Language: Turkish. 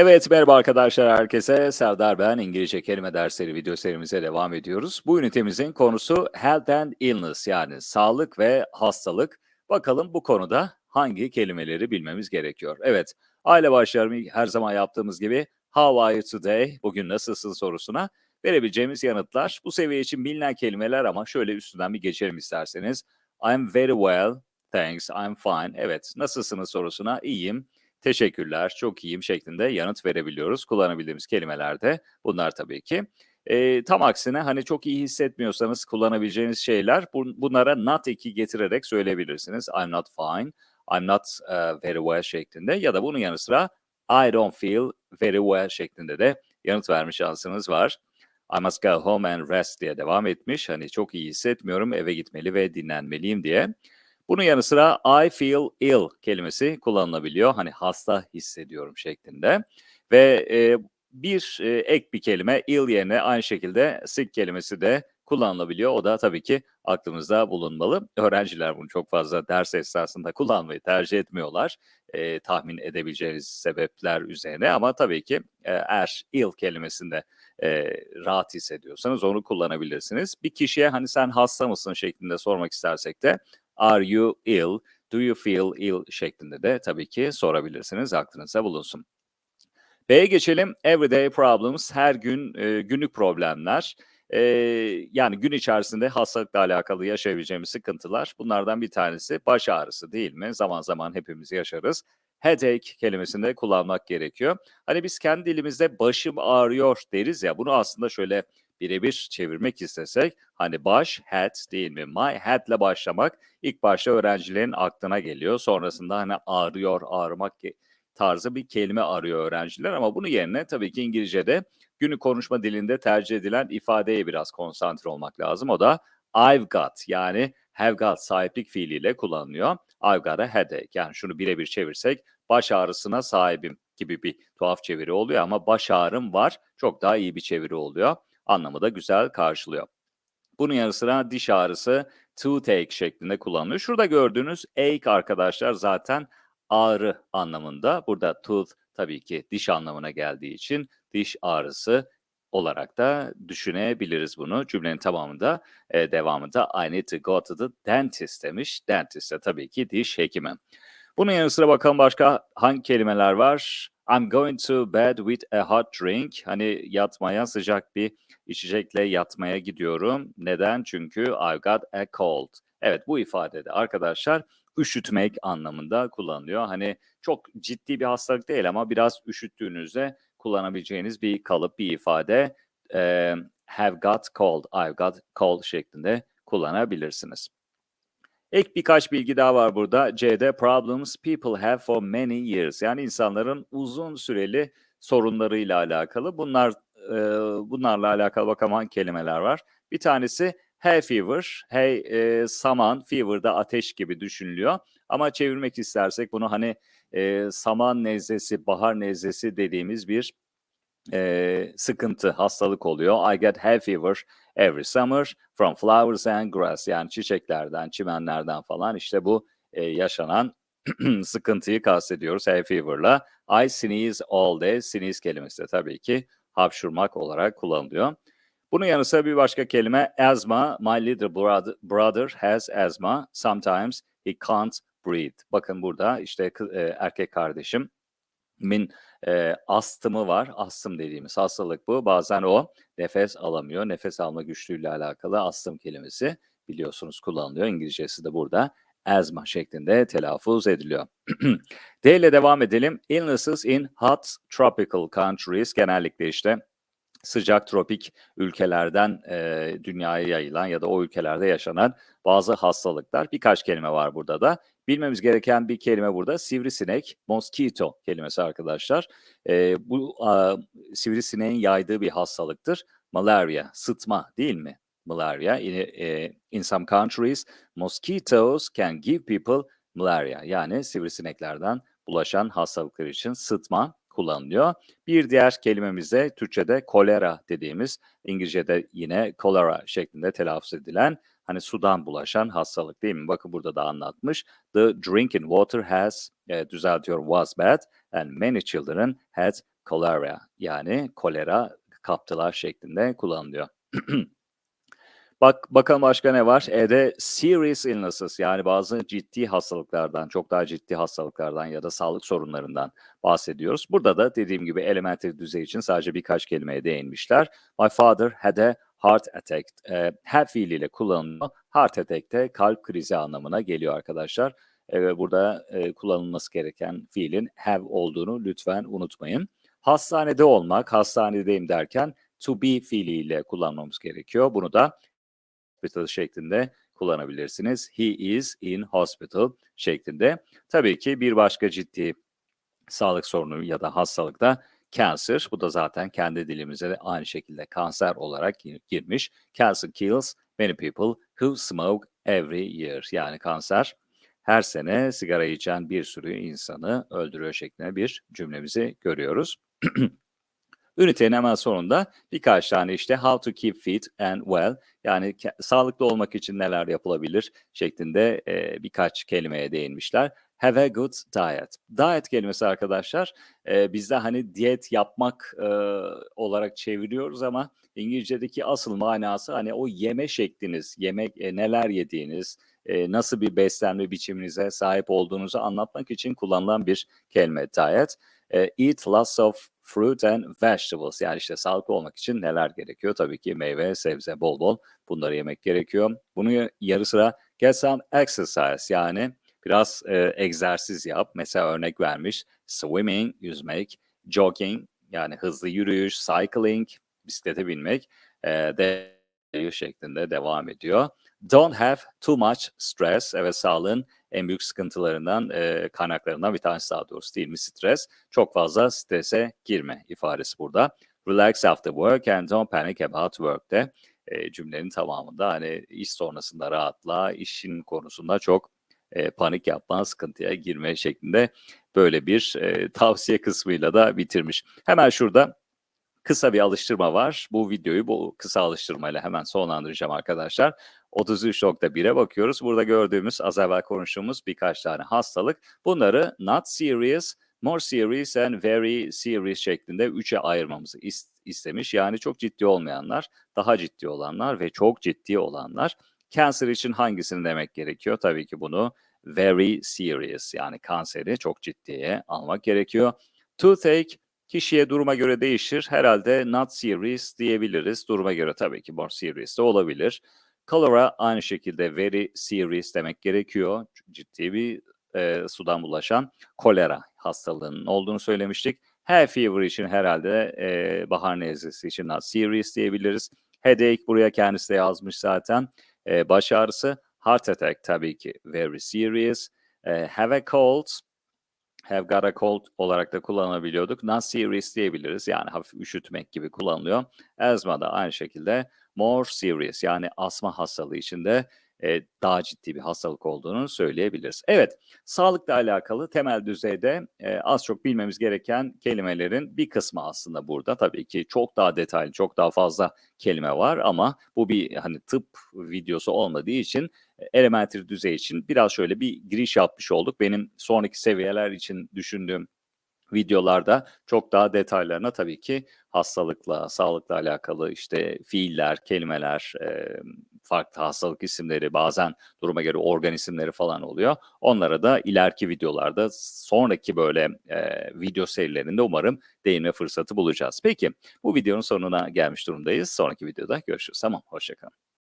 Evet, merhaba arkadaşlar herkese. Serdar ben. İngilizce kelime dersleri video serimize devam ediyoruz. Bu ünitemizin konusu health and illness yani sağlık ve hastalık. Bakalım bu konuda hangi kelimeleri bilmemiz gerekiyor? Evet, aile başlarımı her zaman yaptığımız gibi How are you today? Bugün nasılsın sorusuna verebileceğimiz yanıtlar. Bu seviye için bilinen kelimeler ama şöyle üstünden bir geçelim isterseniz. I'm very well, thanks, I'm fine. Evet, nasılsınız sorusuna iyiyim, teşekkürler, çok iyiyim şeklinde yanıt verebiliyoruz. Kullanabildiğimiz kelimeler de bunlar tabii ki. Eee, tam aksine hani çok iyi hissetmiyorsanız kullanabileceğiniz şeyler bun bunlara not eki getirerek söyleyebilirsiniz. I'm not fine, I'm not, eee, very well şeklinde ya da bunun yanı sıra I don't feel very well şeklinde de yanıt verme şansınız var. I must go home and rest diye devam etmiş. Hani çok iyi hissetmiyorum, eve gitmeli ve dinlenmeliyim diye. Bunun yanı sıra I feel ill kelimesi kullanılabiliyor. Hani hasta hissediyorum şeklinde. Ve e, bir e, ek bir kelime ill yerine aynı şekilde sick kelimesi de kullanılabiliyor. O da tabii ki aklımızda bulunmalı. Öğrenciler bunu çok fazla ders esnasında kullanmayı tercih etmiyorlar. E, tahmin edebileceğiniz sebepler üzerine ama tabii ki e, eğer ill kelimesinde e, rahat hissediyorsanız onu kullanabilirsiniz. Bir kişiye hani sen hasta mısın şeklinde sormak istersek de Are you ill? Do you feel ill? şeklinde de tabii ki sorabilirsiniz. Aklınıza bulunsun. B'ye geçelim. Everyday problems. Her gün e, günlük problemler. E, yani gün içerisinde hastalıkla alakalı yaşayabileceğimiz sıkıntılar. Bunlardan bir tanesi baş ağrısı değil mi? Zaman zaman hepimiz yaşarız. Headache kelimesini de kullanmak gerekiyor. Hani biz kendi dilimizde başım ağrıyor deriz ya. Bunu aslında şöyle birebir çevirmek istesek hani baş, head değil mi? My head'le başlamak ilk başta öğrencilerin aklına geliyor. Sonrasında hani ağrıyor, ağrımak tarzı bir kelime arıyor öğrenciler ama bunun yerine tabii ki İngilizce'de günlük konuşma dilinde tercih edilen ifadeye biraz konsantre olmak lazım. O da I've got yani have got sahiplik fiiliyle kullanılıyor. I've got a headache yani şunu birebir çevirsek baş ağrısına sahibim gibi bir tuhaf çeviri oluyor ama baş ağrım var çok daha iyi bir çeviri oluyor anlamı da güzel karşılıyor. Bunun yanı sıra diş ağrısı toothache şeklinde kullanılıyor. Şurada gördüğünüz ache arkadaşlar zaten ağrı anlamında. Burada tooth tabii ki diş anlamına geldiği için diş ağrısı olarak da düşünebiliriz bunu. Cümlenin tamamında e, devamında I need to go to the dentist demiş. Dentist de tabii ki diş hekimi. Bunun yanı sıra bakalım başka hangi kelimeler var? I'm going to bed with a hot drink. Hani yatmaya sıcak bir içecekle yatmaya gidiyorum. Neden? Çünkü I've got a cold. Evet bu ifadede arkadaşlar üşütmek anlamında kullanılıyor. Hani çok ciddi bir hastalık değil ama biraz üşüttüğünüzde kullanabileceğiniz bir kalıp, bir ifade. E, have got cold, I've got cold şeklinde kullanabilirsiniz. Ek birkaç bilgi daha var burada. C'de problems people have for many years. Yani insanların uzun süreli sorunlarıyla alakalı. Bunlar e, bunlarla alakalı bakalım kelimeler var. Bir tanesi hay fever, hay e, saman, fever da ateş gibi düşünülüyor. Ama çevirmek istersek bunu hani e, saman nezlesi, bahar nezlesi dediğimiz bir e, sıkıntı, hastalık oluyor. I get hay fever every summer from flowers and grass. Yani çiçeklerden, çimenlerden falan işte bu e, yaşanan sıkıntıyı kastediyoruz hay fever'la. I sneeze all day. Sneeze kelimesi de tabii ki hapşurmak olarak kullanılıyor. Bunun yanı sıra bir başka kelime asthma. My little brother, has asthma. Sometimes he can't breathe. Bakın burada işte erkek kardeşim min e, astımı var. Astım dediğimiz hastalık bu. Bazen o nefes alamıyor. Nefes alma güçlüğüyle alakalı astım kelimesi biliyorsunuz kullanılıyor. İngilizcesi de burada asthma şeklinde telaffuz ediliyor. D ile devam edelim. Illnesses in hot tropical countries genellikle işte sıcak tropik ülkelerden e, dünyaya yayılan ya da o ülkelerde yaşanan bazı hastalıklar. Birkaç kelime var burada da. Bilmemiz gereken bir kelime burada sivrisinek, mosquito kelimesi arkadaşlar. E, bu a, sivrisineğin yaydığı bir hastalıktır. Malaria, sıtma değil mi? Malaria. In, e, in some countries, mosquitoes can give people malaria. Yani sivrisineklerden bulaşan hastalıklar için sıtma kullanılıyor. Bir diğer kelimemiz de Türkçe'de kolera dediğimiz, İngilizce'de yine kolera şeklinde telaffuz edilen hani sudan bulaşan hastalık değil mi? Bakın burada da anlatmış. The drinking water has, e, düzeltiyorum, was bad and many children had cholera yani kolera kaptılar şeklinde kullanılıyor. Bak bakalım başka ne var? E'de serious illnesses yani bazı ciddi hastalıklardan, çok daha ciddi hastalıklardan ya da sağlık sorunlarından bahsediyoruz. Burada da dediğim gibi elementary düzey için sadece birkaç kelimeye değinmişler. My father had a heart attack. E, have fiiliyle kullanılıyor. Heart attack de kalp krizi anlamına geliyor arkadaşlar. E, burada e, kullanılması gereken fiilin have olduğunu lütfen unutmayın. Hastanede olmak, hastanedeyim derken to be fiiliyle kullanmamız gerekiyor. Bunu da hospital şeklinde kullanabilirsiniz. He is in hospital şeklinde. Tabii ki bir başka ciddi sağlık sorunu ya da hastalıkta cancer. Bu da zaten kendi dilimize de aynı şekilde kanser olarak girmiş. Cancer kills many people who smoke every year. Yani kanser her sene sigara içen bir sürü insanı öldürüyor şeklinde bir cümlemizi görüyoruz. Ünitenin hemen sonunda birkaç tane işte how to keep fit and well yani sağlıklı olmak için neler yapılabilir şeklinde e, birkaç kelimeye değinmişler. Have a good diet. Diet kelimesi arkadaşlar e, bizde hani diyet yapmak e, olarak çeviriyoruz ama İngilizce'deki asıl manası hani o yeme şekliniz, yemek e, neler yediğiniz, e, nasıl bir beslenme biçiminize sahip olduğunuzu anlatmak için kullanılan bir kelime diet. Eat lots of fruit and vegetables. Yani işte sağlıklı olmak için neler gerekiyor? Tabii ki meyve, sebze bol bol bunları yemek gerekiyor. Bunun yarı sıra get some exercise yani biraz e, egzersiz yap. Mesela örnek vermiş swimming, yüzmek, jogging yani hızlı yürüyüş, cycling, bisiklete binmek e, de şeklinde devam ediyor. Don't have too much stress. Evet sağlığın en büyük sıkıntılarından, e, kaynaklarından bir tanesi daha doğrusu değil mi stres? Çok fazla strese girme ifadesi burada. Relax after work and don't panic about work de e, cümlenin tamamında hani iş sonrasında rahatla, işin konusunda çok e, panik yapma, sıkıntıya girme şeklinde böyle bir e, tavsiye kısmıyla da bitirmiş. Hemen şurada kısa bir alıştırma var. Bu videoyu bu kısa alıştırmayla hemen sonlandıracağım arkadaşlar. 33.1'e bakıyoruz. Burada gördüğümüz az evvel konuştuğumuz birkaç tane hastalık. Bunları not serious, more serious and very serious şeklinde üçe ayırmamızı istemiş. Yani çok ciddi olmayanlar, daha ciddi olanlar ve çok ciddi olanlar. Cancer için hangisini demek gerekiyor? Tabii ki bunu very serious yani kanseri çok ciddiye almak gerekiyor. Toothache Kişiye duruma göre değişir. Herhalde not serious diyebiliriz. Duruma göre tabii ki more serious de olabilir. Cholera aynı şekilde very serious demek gerekiyor. Ciddi bir e, sudan bulaşan kolera hastalığının olduğunu söylemiştik. Hay fever için herhalde e, bahar nezlesi için not serious diyebiliriz. Headache buraya kendisi de yazmış zaten. E, baş ağrısı. Heart attack tabii ki very serious. E, have a cold have got a cold olarak da kullanabiliyorduk. Not serious diyebiliriz. Yani hafif üşütmek gibi kullanılıyor. Asma da aynı şekilde more serious yani asma hastalığı içinde e, daha ciddi bir hastalık olduğunu söyleyebiliriz. Evet, sağlıkla alakalı temel düzeyde e, az çok bilmemiz gereken kelimelerin bir kısmı aslında burada. Tabii ki çok daha detaylı, çok daha fazla kelime var ama bu bir hani tıp videosu olmadığı için elementary düzey için biraz şöyle bir giriş yapmış olduk. Benim sonraki seviyeler için düşündüğüm videolarda çok daha detaylarına tabii ki hastalıkla, sağlıkla alakalı işte fiiller, kelimeler, e, farklı hastalık isimleri, bazen duruma göre organ isimleri falan oluyor. Onlara da ileriki videolarda, sonraki böyle e, video serilerinde umarım değinme fırsatı bulacağız. Peki bu videonun sonuna gelmiş durumdayız. Sonraki videoda görüşürüz. Tamam, hoşçakalın.